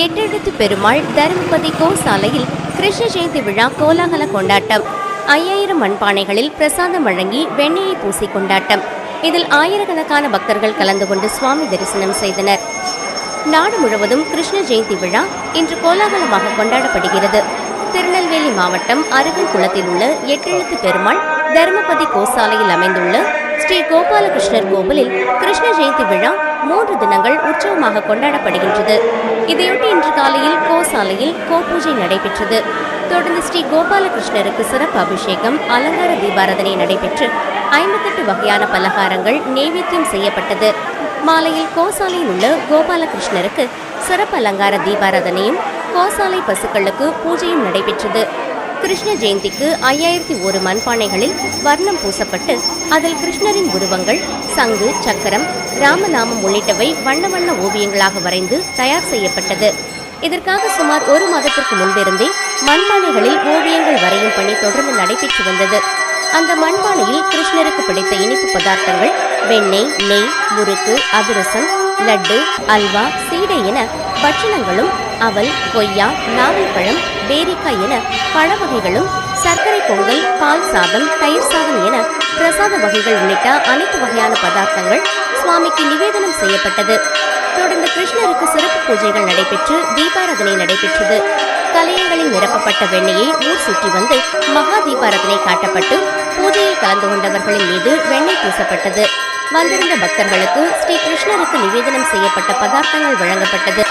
எட்டெழுத்து பெருமாள் தருமபதி கோசாலையில் கிருஷ்ண ஜெயந்தி விழா கோலாகல கொண்டாட்டம். ஐயாயிரம் மண்பானைகளில் பிரசாதம் வழங்கி வெண்ணெயை பூசி கொண்டாட்டம். இதில் ஆயிரக்கணக்கான பக்தர்கள் கலந்து கொண்டு சுவாமி தரிசனம் செய்தனர். நாடு முழுவதும் கிருஷ்ண ஜெயந்தி விழா இன்று கோலாகலமாக கொண்டாடப்படுகிறது. திருநெல்வேலி மாவட்டம் அருகன் குளத்தில் உள்ள எட்டெழுத்து பெருமாள் தருமபதி கோசாலையில் அமைந்துள்ள ஸ்ரீ கோபாலகிருஷ்ணர் கோவிலில் கிருஷ்ண ஜெயந்தி விழா மூன்று தினங்கள் உற்சவமாக கொண்டாடப்படுகின்றது. இதையொட்டி இன்று காலையில் கோசாலையில் கோபூஜை நடைபெற்றது. தொடர்ந்து ஸ்ரீ கோபாலகிருஷ்ணருக்கு சிறப்பு அபிஷேகம் அலங்கார தீபாரதனை நடைபெற்று ஐம்பத்தெட்டு வகையான பலகாரங்கள் நெய்வேத்தியம் செய்யப்பட்டது. மாலையில் கோசாலையில் உள்ள கோபாலகிருஷ்ணருக்கு சிறப்பு அலங்கார தீபாராதனையும் கோசாலை பசுக்களுக்கு பூஜையும் நடைபெற்றது. கிருஷ்ண ஜெயந்திக்கு ஐயாயிரத்தி ஒரு மண்பானைகளில் வர்ணம் பூசப்பட்டு அதில் கிருஷ்ணரின் உருவங்கள் சங்கு சக்கரம் ராமநாமம் உள்ளிட்டவை வண்ண வண்ண ஓவியங்களாக வரைந்து தயார் செய்யப்பட்டது. இதற்காக சுமார் ஒரு மாதத்திற்கு முன்பிருந்தே மண்பானைகளில் ஓவியங்கள் வரையும் பணி தொடர்ந்து நடைபெற்று வந்தது. அந்த மண்பானையில் கிருஷ்ணருக்கு பிடித்த இனிப்பு பதார்த்தங்கள் வெண்ணெய் நெய் முறுக்கு அதிரசம் லட்டு அல்வா சீடை என பட்சணங்களும் அவல் கொய்யா நாவல்பழம் பேரிக்காய் என பழ வகைகளும் சர்க்கரை பொங்கல் பால் சாதம் தயிர் சாதம் என பிரசாத வகைகள் உள்ளிட்ட அனைத்து வகையான பதார்த்தங்கள் சுவாமிக்கு நிவேதனம் செய்யப்பட்டது. தொடர்ந்து கிருஷ்ணருக்கு சிறப்பு பூஜைகள் நடைபெற்று தீபாராதனை நடைபெற்றது. கலையங்களில் நிரப்பப்பட்ட வெண்ணெயை ஊர் சுற்றி வந்து மகா தீபாராதனை காட்டப்பட்டு பூஜையில் கலந்து கொண்டவர்களின் மீது வெண்ணெய் பூசப்பட்டது. வந்திருந்த பக்தர்களுக்கு ஸ்ரீ கிருஷ்ணருக்கு நிவேதனம் செய்யப்பட்ட பதார்த்தங்கள் வழங்கப்பட்டது.